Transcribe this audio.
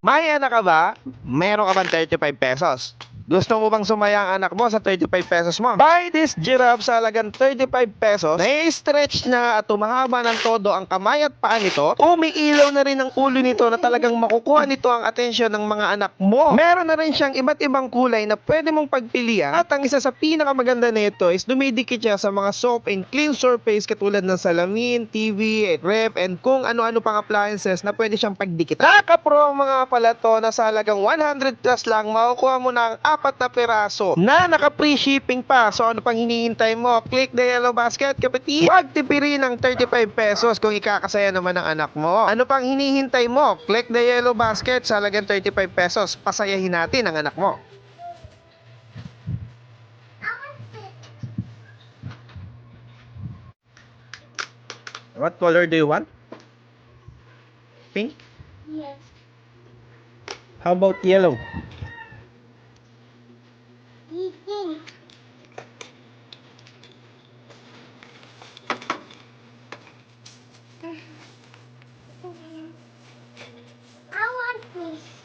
May anak ka ba? Meron ka bang 35 pesos? Gusto mo bang sumaya ang anak mo sa 35 pesos mo? Buy this giraffe sa halagang 35 pesos. Na-stretch na at tumahaba ng todo ang kamay at paa nito. Umiilaw na rin ang ulo nito na talagang makukuha nito ang atensyon ng mga anak mo. Meron na rin siyang iba't ibang kulay na pwede mong pagpilian. At ang isa sa pinakamaganda nito is dumidikit siya sa mga soap and clean surface katulad ng salamin, TV, ref, and kung ano-ano pang appliances na pwede siyang pagdikit. Naka-pro ang mga pala to na sa halagang 100 plus lang makukuha mo na ang apat na peraso na naka-free shipping pa. So ano pang hinihintay mo? Click the yellow basket, kapatid. Huwag tipirin ng 35 pesos kung ikakasaya naman ng anak mo. Ano pang hinihintay mo? Click the yellow basket sa halagang 35 pesos. Pasayahin natin ang anak mo. What color do you want? Pink? Yes. How about yellow? I want this.